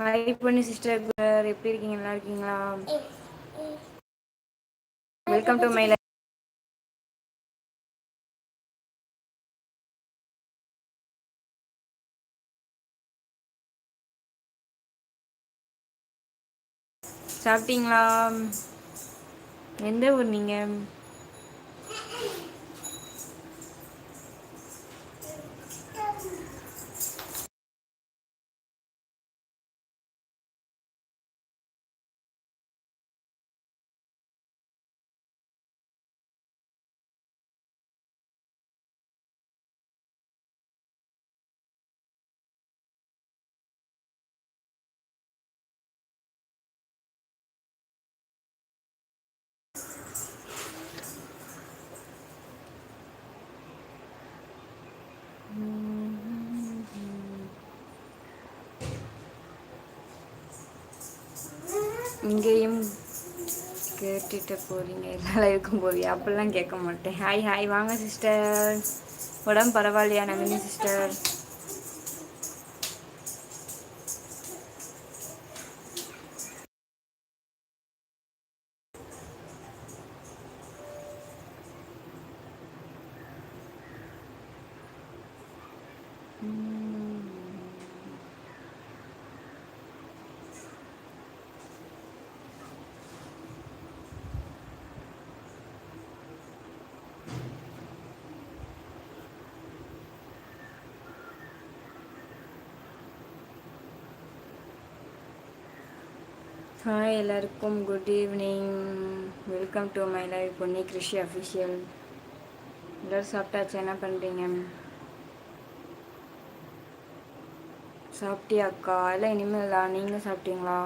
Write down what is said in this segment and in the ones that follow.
Hi பொண்ணு sister எப்படி இருக்கீங்க? நல்லா இருக்கீங்களா? வெல்கம் டு மை சாப்பிட்டீங்களா? எந்த ஊர் நீங்க? இங்கேயும் கேட்டுட்டு போறீங்க. எல்லாம் இருக்கும் போது அப்படிலாம் கேட்க மாட்டேன். ஹாய் ஹாய் வாங்க சிஸ்டர் உடம்பு பரவாயில்லையா நந்தினி சிஸ்டர் ஹாய் எல்லாருக்கும் good evening welcome to my life Ponni Krishi official எல்லோரும் சாப்பிட்டாச்சு என்ன பண்ணுறீங்க சாப்பிட்டியாக்கா இல்லை இனிமேல் தான் நீங்கள் சாப்பிட்டீங்களா?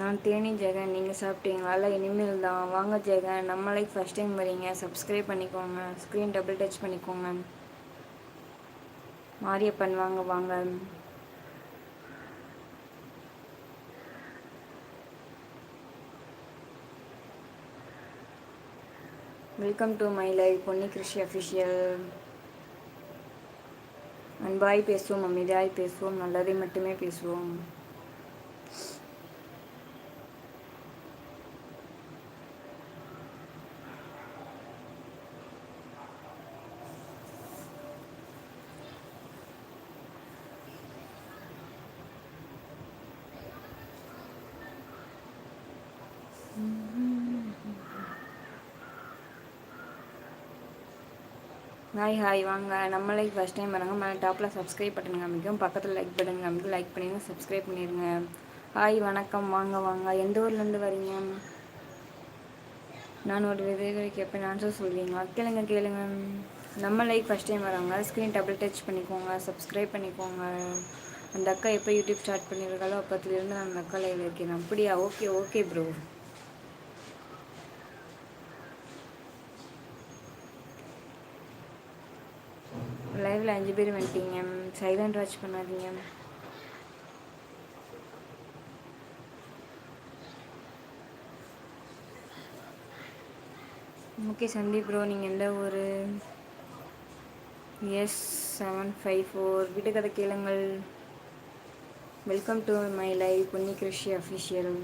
நான் தேனி ஜெகன் நீங்கள் சாப்பிட்டீங்களா? இல்லை இனிமேல் தான். வாங்க ஜெகன் நம்ம லைக் ஃபஸ்ட் டைம் வரீங்க. சப்ஸ்கிரைப் பண்ணிக்கோங்க. ஸ்க்ரீன் டபுள் டச் பண்ணிக்கோங்க. மாரியப்பன் வாங்க வாங்க. Welcome to my life Ponni Krishi official அன்பாய் பேசுவோம் அமைதியாய் பேசுவோம் நல்லதை மட்டுமே பேசுவோம். ஹாய் ஹாய் வாங்க. நம்மளே ஃபஸ்ட் டைம் வராங்க. மேலே டாப்பில் சப்ஸ்கிரைப் பட்டன் காமிக்கும் பக்கத்தில் லைக் பட்டன் காமிக்கும் லைக் பண்ணிடுங்க சப்ஸ்கிரைப் பண்ணிடுங்க ஹாய் வணக்கம். வாங்க வாங்க. எந்த ஊர்லேருந்து வரீங்க? நான் ஒரு விதவை கேட்பேன். ஆன்சர் சொல்வீங்களா கேளுங்க கேளுங்க. நம்ம லைக் ஃபஸ்ட் டைம் வராங்க. ஸ்க்ரீன் டபுள் டச் பண்ணிக்கோங்க. சப்ஸ்கிரைப் பண்ணிக்கோங்க. அந்த அக்கா எப்போ யூடியூப் ஸ்டார்ட் பண்ணியிருக்காளோ அப்போத்துலேருந்து நான் அந்த அக்கா லைவ் இருக்கேன். அப்படியா? ஓகே ஓகே ப்ரோ லைவில் அஞ்சு பேர் வந்துட்டீங்க. சைலண்ட் வாட்ச் பண்ணாதீங்க. ஓகே சந்தீப் ப்ரோ நீங்கள் எந்த ஊர்? எஸ் செவன் ஃபைவ் ஃபோர் வீட்டுக்கதை கேளுங்கள். Welcome to my live Ponni Krishi official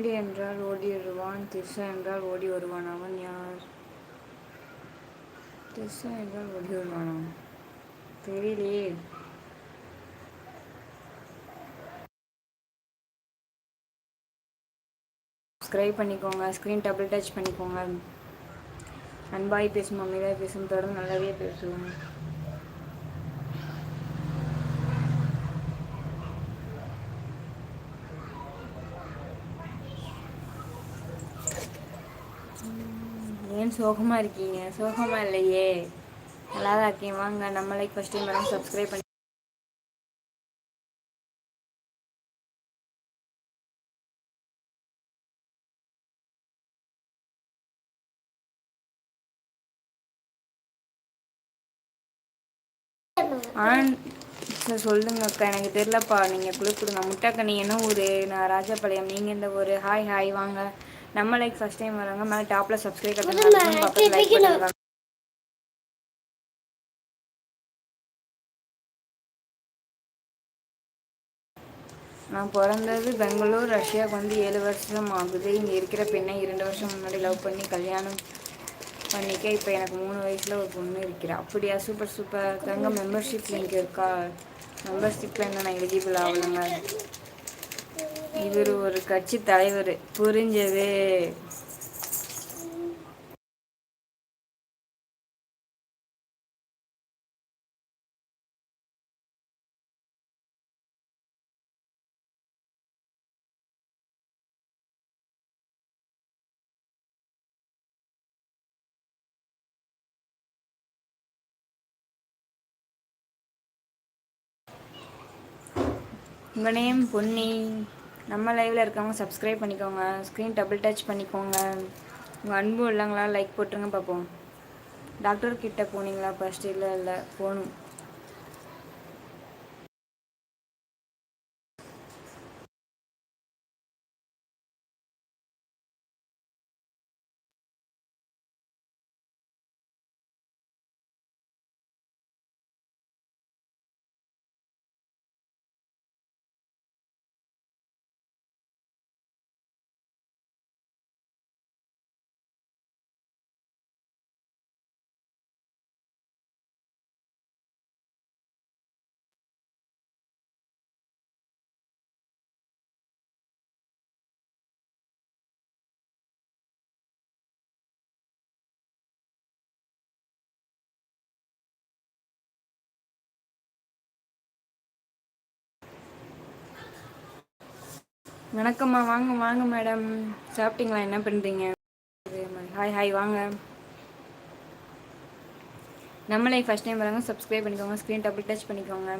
மீடி என்றால் ஓடி வருவான் திர்ஷா என்றால் ஓடி வருவான். அவன் யார்? திசை என்றால் ஓடி வருவான் அவன். தெரியலையே. சப்ஸ்கிரைப் பண்ணிக்கோங்க ஸ்க்ரீன் டபுள் டச் பண்ணிக்கோங்க. அன்பாய் பேசும் அமைதியாக பேசும் தொடர்ந்து நல்லாவே பேசுவோம். ஏன் சோகமாக இருக்கீங்க? சோகமாக இல்லையே. நல்லா தான் இருக்கீங்க வாங்க நம்ம like first time madam subscribe பண்ணி ஆன் சார் எனக்கு தெரியலப்பா. நீங்க குழு கொடுங்க முட்டாக்கா நீ என்ன ஊர்? நான் ராஜபாளையம். நீங்க இந்த ஊர்? ஹாய் ஹாய் வாங்க. நம்ம லைக் ஃபஸ்ட் டைம் வராங்க மேலே டாப்பில் சப்ஸ்கிரைப் பண்ணுங்க நான் பிறந்தது பெங்களூர் ரஷ்யாவுக்கு வந்து ஏழு வருஷம் ஆகுது. இங்கே இருக்கிற பெண்ணை இரண்டு வருஷம் முன்னாடி லவ் பண்ணி கல்யாணம் பண்ணிக்க இப்போ எனக்கு மூணு வயசில் ஒரு பொண்ணு இருக்கிறா. அப்படியா? சூப்பர் சூப்பர் தங்க மெம்பர்ஷிப் லிங்க் இருக்கா? மெம்பர்ஷிப்பில் என்ன நான் எலிஜிபிள் ஆகலைங்க இவர் ஒரு கட்சி தலைவர். புரிஞ்சது. உங்கள் நேம் பொன்னி. நம்ம லைவில் இருக்கவங்க சப்ஸ்கிரைப் பண்ணிக்கோங்க ஸ்க்ரீன் டபுள் டச் பண்ணிக்கோங்க. உங்கள் அன்பு இல்லைங்களா லைக் போட்டுருங்க பார்ப்போம் டாக்டர் கிட்ட போனீங்களா? ஃபஸ்ட் இல்லை இல்லை போகணும். வணக்கம்மா. வாங்க வாங்க மேடம். சாப்பிட்டீங்களா? என்ன பண்ணுறீங்க ஹாய் ஹாய் வாங்க. நம்மளே ஃபஸ்ட் டைம் வராங்க சப்ஸ்கிரைப் பண்ணிக்கோங்க. ஸ்க்ரீன் டபுள் டச் பண்ணிக்கோங்க.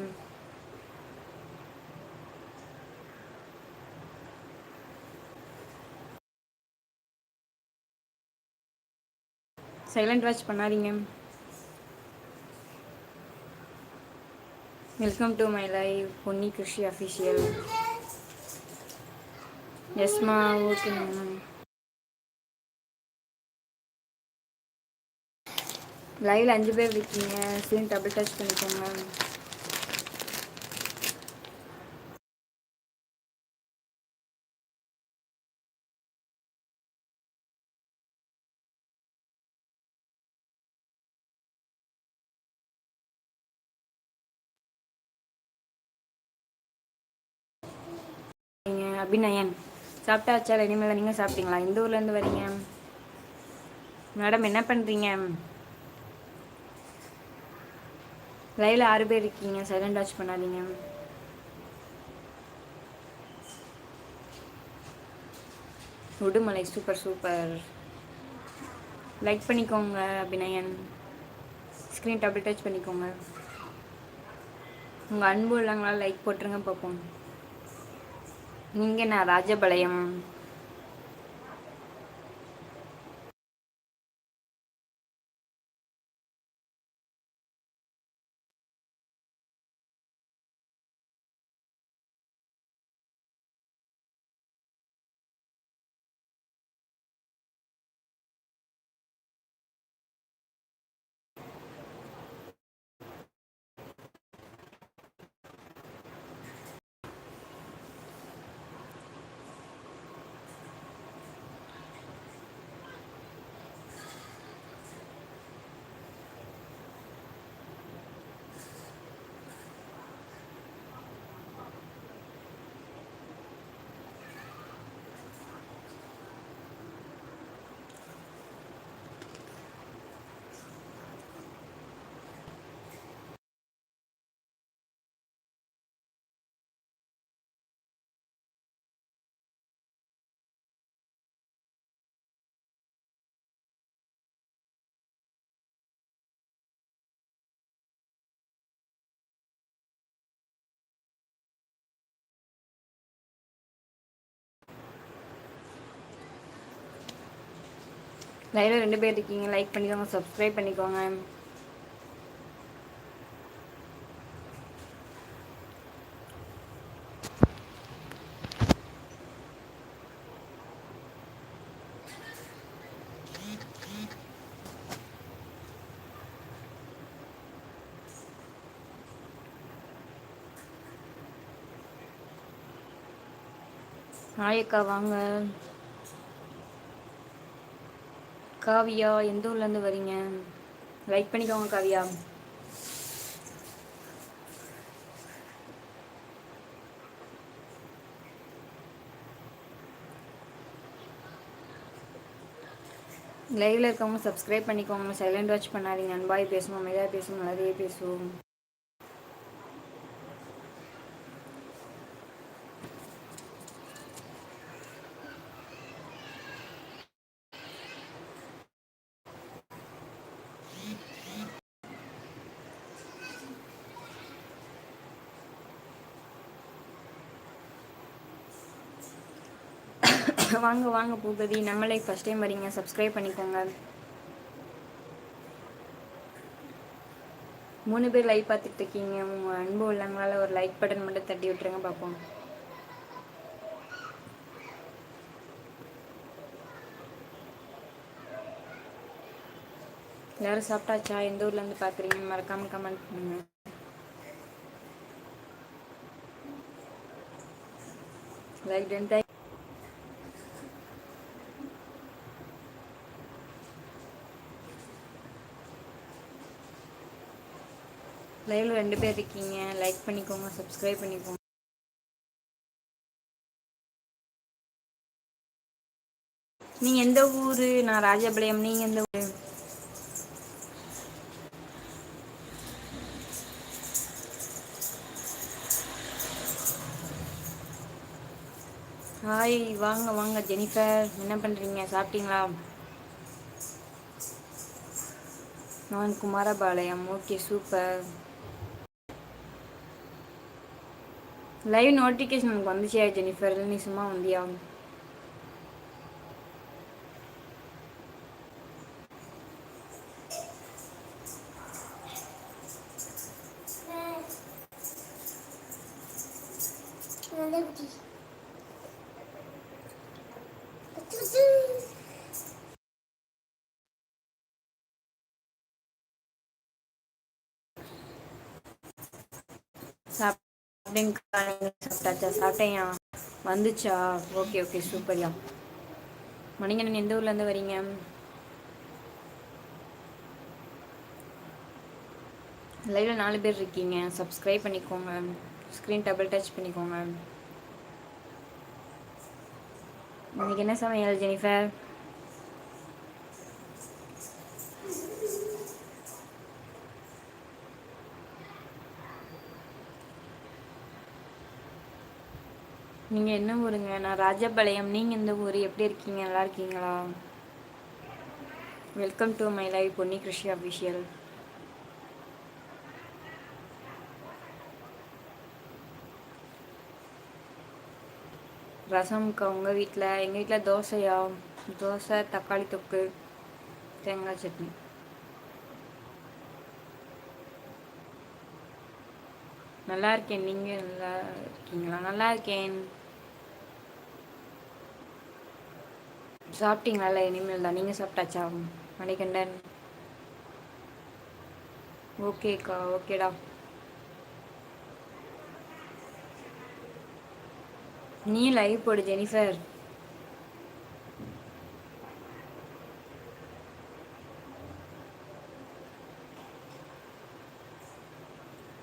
சைலண்ட் வாட்ச் பண்ணாதீங்க. Welcome to my live Ponni Krishi official எஸ்மா okay ma'am லைவில் அஞ்சு பேர் இருக்கீங்க. சீன் டபுள் டச் பண்ணிக்கோங்க அபிநயன். சாப்பிட்டாச்சா இனிமேல் நீங்கள் சாப்பிட்டீங்களா? எந்த ஊர்லேருந்து வரீங்க. மேடம் என்ன பண்ணுறீங்க லைவில் ஆறு பேர் இருக்கீங்க. சைலண்ட் வாட்ச் பண்ணாதீங்க. உடுமலை சூப்பர் சூப்பர் லைக் பண்ணிக்கோங்க அபிநயன். ஸ்க்ரீன் டபுள் டச் பண்ணிக்கோங்க. உங்கள் அன்பு இல்லைங்களா லைக் போட்டுருங்க பார்ப்போம் நீங்கள் நான் ராஜபாளையம் லைவில் ரெண்டு பேர் இருக்கீங்க லைக் பண்ணிக்கோங்க சப்ஸ்கிரைப் பண்ணிக்கோங்க. ஆயக்கா வாங்க. காவியா எந்த ஊர்லேருந்து வரீங்க? லைக் பண்ணிக்கோங்க காவியா. லைவில் இருக்கவங்க சப்ஸ்கிரைப் பண்ணிக்கோங்க. சைலண்ட் வாட்ச் பண்ணாதீங்க. அன்பாய் பேசுவோம் அமைதியாக பேசுவோம் நல்லதே பேசுவோம். வாங்க வாங்க பூபதி. நம்மளே ஃபஸ்ட் டைம் வரீங்க. சப்ஸ்கிரைப் பண்ணிக்கோங்க. மூணு பேர் லைக் பார்த்துட்டு இருக்கீங்க. உங்கள் அன்பு உள்ளவங்களால ஒரு லைக் பட்டன் மட்டும் தட்டி விட்டுருங்க பார்ப்போம். எல்லாரும் சாப்பிட்டாச்சா? எந்த ஊர்லேருந்து பார்க்குறீங்கன்னு மறக்காமல் கமெண்ட் பண்ணுங்கள் லைக் டன் லைவ்ல ரெண்டு பேர் இருக்கீங்க லைக் பண்ணிக்கோங்க சப்ஸ்கிரைப் பண்ணிக்கோங்க. நீங்கள் எந்த ஊர்? நான் ராஜபாளையம் நீங்கள் எந்த ஊர்? ஹாய் வாங்க வாங்க ஜெனிஃபர். என்ன பண்ணுறீங்க சாப்பிட்டீங்களா? நான் Kumarapalayam. Okay super live notification உனக்கு வந்துச்சியா ஜெனிஃபர்? நீ சும்மா வந்தியா? அப்படிங்கக்கா சாப்பிட்டாச்சா சாப்பிட்டேயா வந்துச்சா ஓகே ஓகே சூப்பர்யா மணிகண்ணன் எந்த ஊர்லேருந்து வரீங்க லைவ்ல நாலு பேர் இருக்கீங்க சப்ஸ்கிரைப் பண்ணிக்கோங்க ஸ்க்ரீன் டபுள் டச் பண்ணிக்கோங்க இன்னைக்கு என்ன சமையல் ஜெனிஃபர் நீங்கள் என்ன ஊருங்க? நான் ராஜபாளையம். நீங்கள் இந்த ஊர்? எப்படி இருக்கீங்க? நல்லா இருக்கீங்களா? Welcome to my live Ponni Krishi official ரசம்க்கா உங்கள் வீட்டில் எங்கள் வீட்டில் தோசையா? தோசை தக்காளி தொக்கு தேங்காய் சட்னி. நல்லா இருக்கேன். நீங்கள் நல்லா இருக்கீங்களா? நல்லா இருக்கேன். சாப்பிட்டீங்களா இனிமேல் தான். நீங்கள் சாப்பிட்டாச்சா? மணிகண்டன். ஓகேக்கா ஓகேடா. நீ லைவ் போடு ஜெனிஃபர்.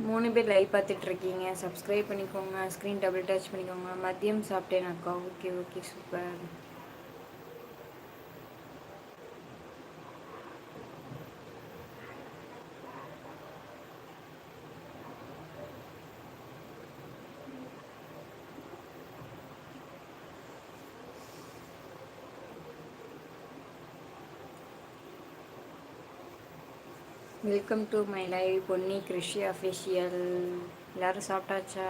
மூணு பேர் லைவ் பார்த்துட்டு இருக்கீங்க சப்ஸ்கிரைப் பண்ணிக்கோங்க. ஸ்க்ரீன் டபுள் டச் பண்ணிக்கோங்க. மதியம் சாப்பிட்டேன் அக்கா. Okay okay. Super. Welcome to my live Ponni Krishi official எல்லோரும் சாப்பிட்டாச்சா?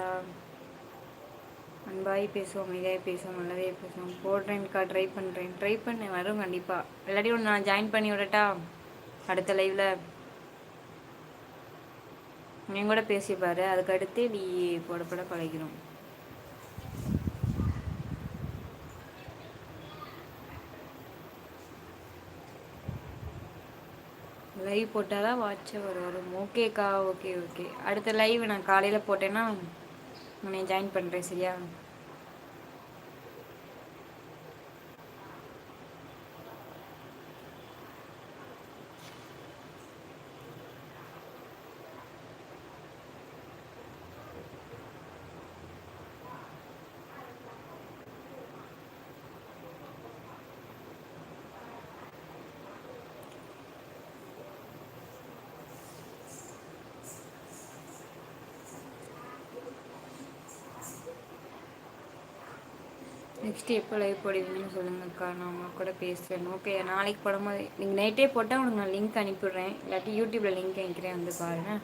அன்பாய் பேசுவோம் அமைதியாக பேசுவோம் நல்லதே பேசுவோம். போடுறேன்க்கா ட்ரை பண்ணுறேன் ட்ரை பண்ண வரும் கண்டிப்பாக எல்லாத்தையும் ஒன்று நான் ஜாயின் பண்ணி விடட்டா? அடுத்த லைவில் என் கூட பேசிப்பாரு அதுக்கு அதுக்கடுத்து நீ போட போட பழகிறோம் லைவ் போட்டால் தான் வாட்ச் வரும். வரும். ஓகேக்கா ஓகே ஓகே அடுத்த லைவ் நான் காலையில் போட்டேன்னா உன்னை ஜாயின் பண்ணுறேன் சரியா? நெக்ஸ்ட் எப்போ லைவ் போடுவீங்கன்னு சொல்லுங்கக்கா. நான் உங்க கூட பேசுகிறேன் ஓகே நாளைக்கு போடும்போது நீங்கள் நைட்டே போட்டால் உங்களுக்கு நான் லிங்க் அனுப்பிவிட்றேன் இல்லாட்டி யூடியூப்பில் லிங்க் அனுப்பிக்கிறேன் வந்து பாருங்கள்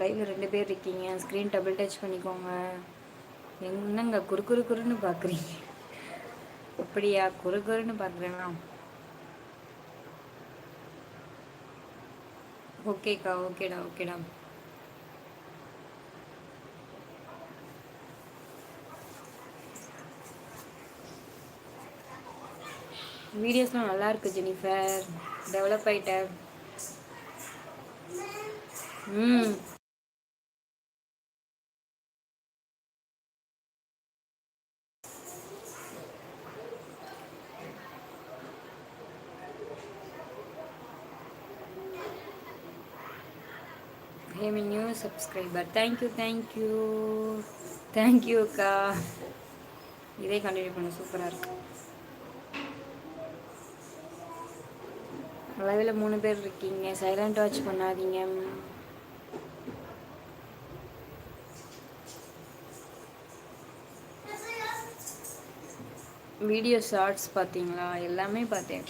லைவில் ரெண்டு பேர் இருக்கீங்க. ஸ்க்ரீன் டபுள் டச் பண்ணிக்கோங்க. என்னங்க குறு குறு குறுன்னு பார்க்குறீங்க அப்படியா? குறு குறுன்னு பார்க்குறேன்னா ஓகேக்கா ஓகேடா ஓகேடா. வீடியோஸ்லாம் நல்லா இருக்கு ஜெனிஃபர். டெவலப் ஆயிட்ட. ம். ஹேமி new subscriber. Thank you thank you thank you அக்கா. இதே கண்டினியூ பண்ண சூப்பராக இருக்கு. அளவில் மூணு பேர் இருக்கீங்க. சைலண்ட் வாட்ச் பண்ணாதீங்க. வீடியோ ஷார்ட்ஸ் பார்த்தீங்களா? எல்லாமே பார்த்தேன்.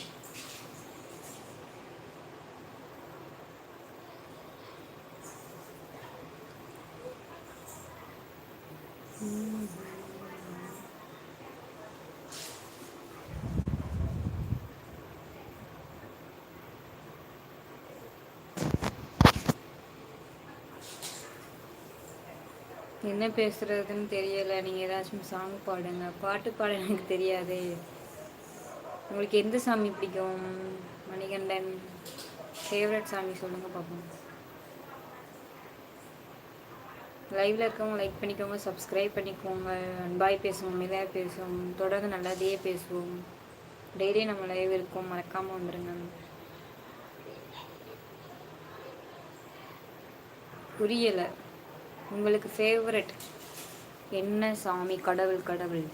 என்ன பேசுறதுன்னு தெரியல. நீங்கள் ஏதாச்சும் சாங் பாடுங்க. பாட்டு பாட எனக்கு தெரியாது. உங்களுக்கு எந்த சாமி பிடிக்கும்? மணிகண்டன். ஃபேவரட் சாமி சொல்லுங்கள் பார்ப்போம் லைவில் இருக்கவங்க லைக் பண்ணிக்கோங்க சப்ஸ்கிரைப் பண்ணிக்கோங்க. அன்பாய் பேசுவோம் மெதுவாக பேசுவோம். தொடர்ந்து நல்லதே பேசுவோம். டெய்லியும் நம்ம லைவ் இருக்கோம். மறக்காமல் வந்துடுங்க புரியலை. உங்களுக்கு ஃபேவரட் என்ன சாமி? கடவுள் கடவுள்.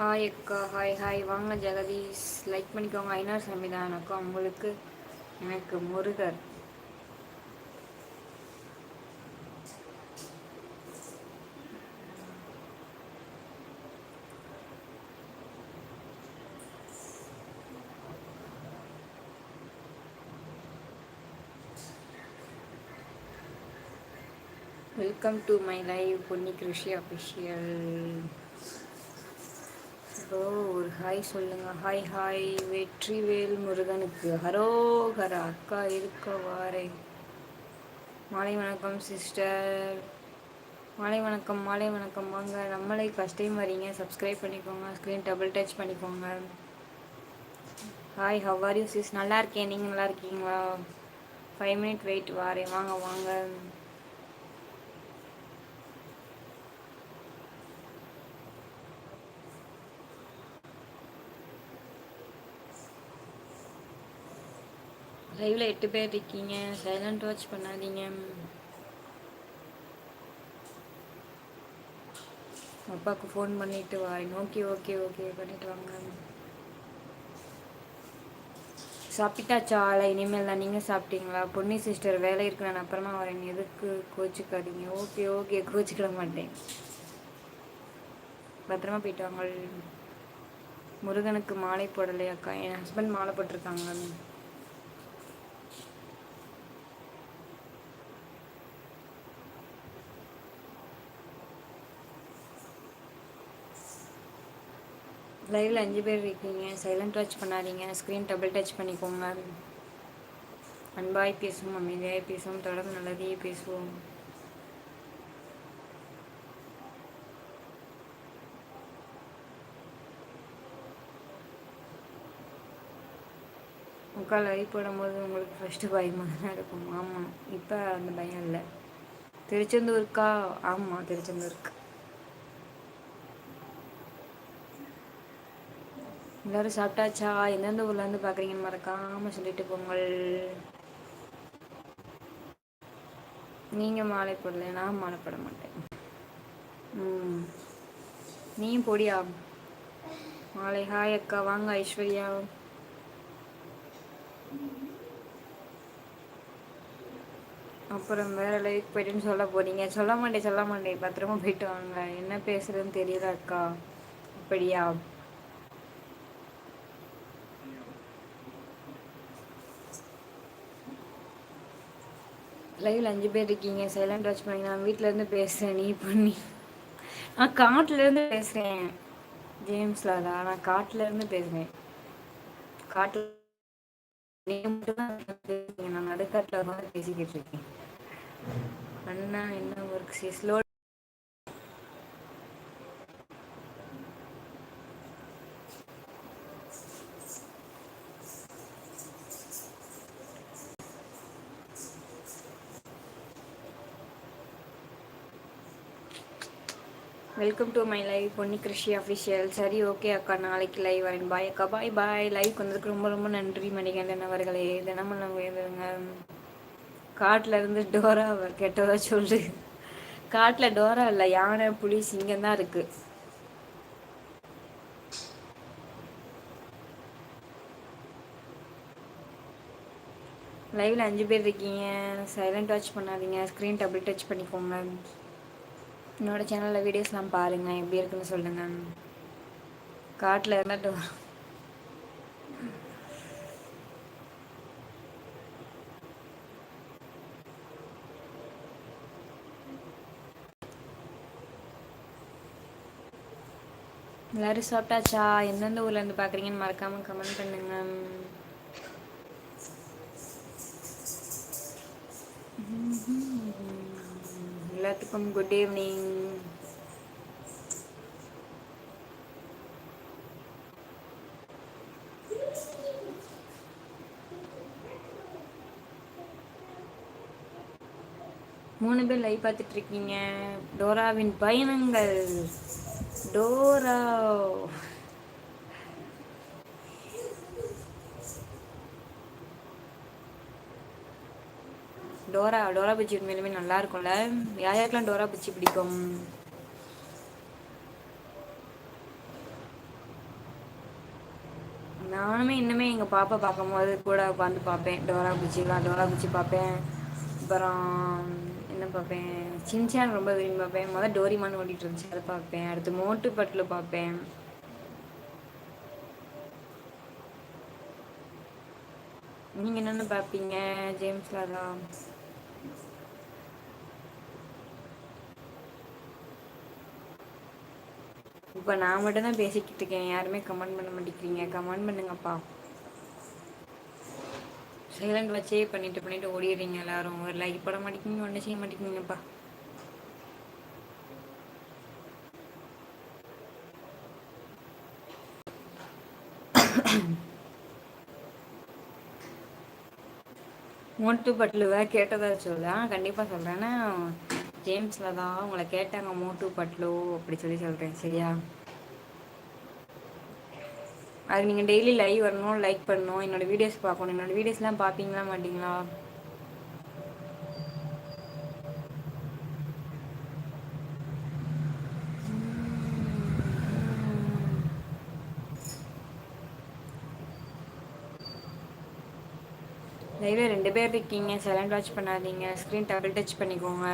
ஹாய் அக்கா. ஹாய் ஹாய் வாங்க ஜெகதீஷ். லைக் பண்ணிக்கோங்க. ஐநார் சாமி தான் உங்களுக்கு. எனக்கு Murugar. Welcome to my live Ponni Krishi official ஓ ஒரு ஹாய் சொல்லுங்க. Hi hi. வெற்றிவேல் முருகனுக்கு. ஹரோகரா அக்கா இருக்க வாரே. மாலை வணக்கம் சிஸ்டர். மாலை வணக்கம் மாலை வணக்கம். வாங்க நம்மளே ஃபஸ்ட் டைம் வரீங்க. சப்ஸ்கிரைப் பண்ணிக்கோங்க. ஸ்க்ரீன் டபுள் டச் பண்ணிக்கோங்க. Hi how are you sis நல்லா இருக்கேன். நீங்கள் நல்லா இருக்கீங்களா? ஃபைவ் மினிட் வெயிட் வாரேன் வாங்க வாங்க. லைவ்ல எட்டு பேர் இருக்கீங்க. சைலண்ட் வாட்ச் பண்ணாதீங்க. அப்பாவுக்கு ஃபோன் பண்ணிட்டு வாரேன் ஓகே ஓகே ஓகே பண்ணிட்டு வாங்க. சாப்பிட்டாச்சா இல்லை இனிமேல் தான். நீங்கள் சாப்பிட்டீங்களா? பொன்னி சிஸ்டர் வேலை இருக்கு நான் அப்புறமா வரேன். எதுக்கு கோச்சிக்காதீங்க? Okay okay. கோச்சிக்கிட மாட்டேன். பத்திரமா போயிட்டு வாங்க. முருகனுக்கு மாலை போடலையாக்கா? என் ஹஸ்பண்ட் மாலை போட்டிருக்காங்க. லைவில் அஞ்சு பேர் இருக்கீங்க. சைலண்ட் டச் பண்ணாதீங்க. ஸ்க்ரீன் டபுள் டச் பண்ணிக்கோங்க. அன்பாய் பேசுவோம் அமைதியாய் பேசுவோம் தொடர்ந்து நல்லதையே பேசுவோம். முக்கால் வரி போடும்போது உங்களுக்கு ஃபஸ்ட்டு பயமாக தான் இருக்கும். ஆமாம் இப்போ அந்த பயம் இல்லை. திருச்செந்தூருக்கா? ஆமாம் திருச்செந்தூருக்கு. எல்லோரும் சாப்பிட்டாச்சா? எந்தெந்த ஊர்லேருந்து பார்க்குறீங்கன்னு மறக்காமல் சொல்லிட்டு போங்கள். நீங்கள் மாலை போடல நான் மாலை போட மாட்டேன். ம். நீயும் பொடியா? மாலை. ஹாய் அக்கா. வாங்க ஐஸ்வர்யா. அப்புறம் வேற லைஃப் போயிட்டுன்னு சொல்ல போறீங்க. சொல்ல மாட்டேன் சொல்ல மாட்டேன். பத்திரமா போயிட்டு வாங்க. என்ன பேசுறதுன்னு தெரியல அக்கா. அப்படியா? லைவ்ல அஞ்சு பேர் இருக்கீங்க. சைலண்ட் வாட்ச் பண்ணி நான் வீட்டில இருந்து பேசுறேன். நீ பண்ணி. நான் காட்டுல இருந்து பேசுறேன். ஜேம்ஸ்ல தான். நான் காட்டுல இருந்து பேசுறேன். காட்டுல நான் நடுக்காட்டில் வந்து பேசிக்கிட்டு இருக்கேன். அண்ணா என்ன work slow welcome to my live Ponni Krishi official சரி ஓகே அக்கா நாளைக்கு லைவ் வரேன். பாய் அக்கா பாய் பாய் லைவ் வந்ததுக்கு ரொம்ப ரொம்ப நன்றி மணிகண்டன் அவர்களே. தினமும் நம்ம வேண்டுங்க காட்டில் இருந்து டோரா கெட்டதா சொல்லு. காட்டில் டோரா இல்லை யானை புலி சிங்கம் தான் இருக்கு. லைவில் அஞ்சு பேர் இருக்கீங்க. சைலண்ட் வாட்ச் பண்ணாதீங்க. ஸ்க்ரீன் டபுள் டச் பண்ணிக்கோங்க. என்னோட சேனலில் வீடியோஸ்லாம் பாருங்கள் எப்படி இருக்குன்னு சொல்லுங்கள் காட்டில் இருந்துட்டு எல்லோரும் சாப்பிட்டாச்சா? எந்தெந்த ஊர்லேருந்து பார்க்குறீங்கன்னு மறக்காமல் கமெண்ட் பண்ணுங்கள் எல்லாத்துக்கும் குட் ஈவினிங் மூணு பேர் லைவ் பார்த்துட்டு இருக்கீங்க டோராவின் பயணங்கள். டோரா. டோரா டோரா பஜ்ஜி உண்மையிலுமே நல்லா இருக்கும்ல யார் யாருக்கெல்லாம் டோரா பஜ்ஜி பிடிக்கும்? நானுமே இன்னுமே எங்கள் பாப்பா பார்க்கும்போது கூட உட்காந்து பார்ப்பேன் டோரா பூச்சிலாம் டோரா பூச்சி பார்ப்பேன் அப்புறம் என்ன பார்ப்பேன் சின்சான் ரொம்ப விரும்பி பார்ப்பேன் முதல் டோரிமான் ஓடிட்டு இருந்துச்சு அதை பார்ப்பேன் அடுத்து மோட்டு பட்டில் பார்ப்பேன் நீங்கள் என்னென்ன பார்ப்பீங்க ஜேம்ஸ் தான் இப்போ நான் மட்டும் தான் பேசிக்கிட்டு இருக்கேன். யாருமே கமெண்ட் பண்ண மாட்டேங்கிறீங்க. கமெண்ட் பண்ணுங்கப்பா. சைலண்ட் வச்சே பண்ணிட்டு பண்ணிட்டு ஓடிடுறீங்க எல்லாரும். ஒரு லைக் போட மாட்டேங்கிங்க ஒன்றும் செய்ய மாட்டேங்கிறீங்கப்பா. மோட்டு பட்லுவை கேட்டதா சொல்ல கண்டிப்பாக சொல்கிறேன்னா ஜேம்ஸில் தான் உங்களை கேட்டாங்க மோட்டு பட்லோ அப்படி சொல்லி சொல்கிறேன் சரியா? அது நீங்கள் டெய்லி லைவ் வரணும் லைக் பண்ணணும் என்னோடய வீடியோஸ் பார்க்கணும். என்னோடய வீடியோஸ்லாம் பார்ப்பீங்களா மாட்டிங்களா? லைவில் ரெண்டு பேர் இருக்கீங்க. சைலண்ட் வாட்ச் பண்ணாதீங்க. ஸ்க்ரீன் டபுள் டச் பண்ணிக்கோங்க.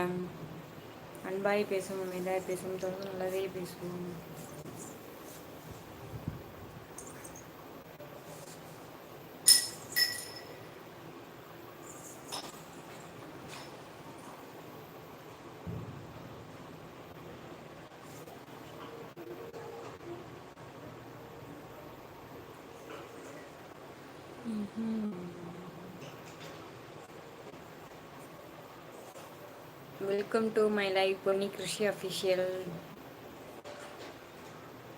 அன்பாய் பேசுவோம் அமைதியாக பேசுவோம் தொடர்ந்து நல்லாவே பேசுவோம். Welcome to my life Ponni Krishi official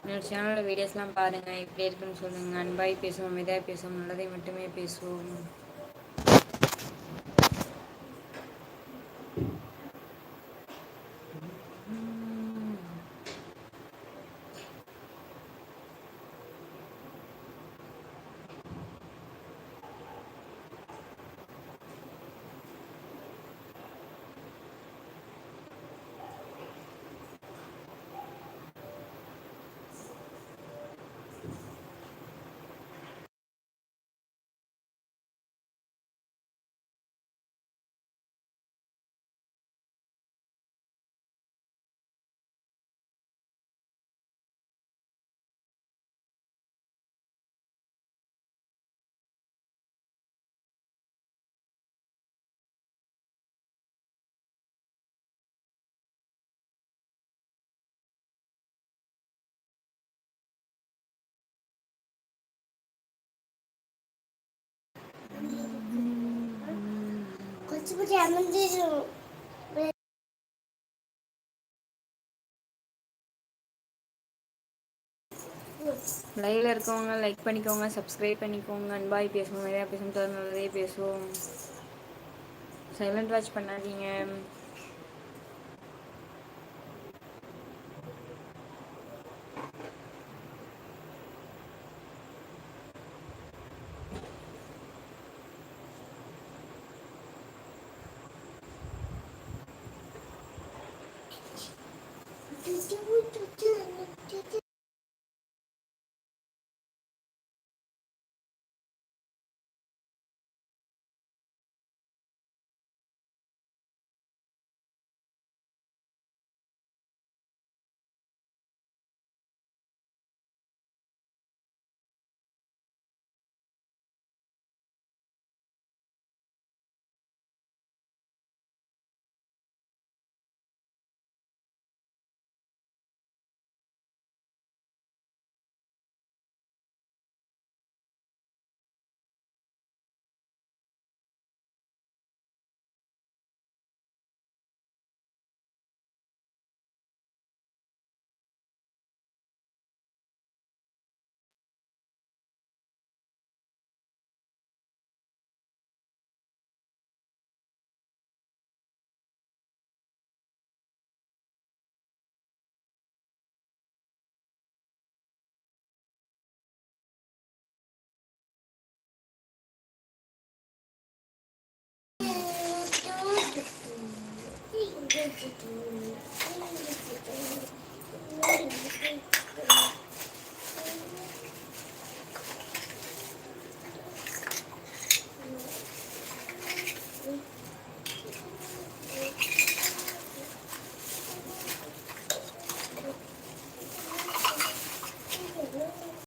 என்னோட சேனலில் வீடியோஸ்லாம் பாருங்கள் எப்படி இருக்குன்னு சொல்லுங்கள் அன்பாய் பேசுவோம் இதாக பேசுவோம் நல்லதை மட்டுமே பேசுவோம். கொஞ்சம் லைவ்ல இருக்கவங்க லைக் பண்ணிக்கோங்க சப்ஸ்கிரைப் பண்ணிக்கோங்க அன்பாய் பேசுவோம் நிறையா பேசுவோம் தொடர்ந்து பேசுவோம் சைலண்ட் வாட்ச் பண்ணாதீங்க Здивуйте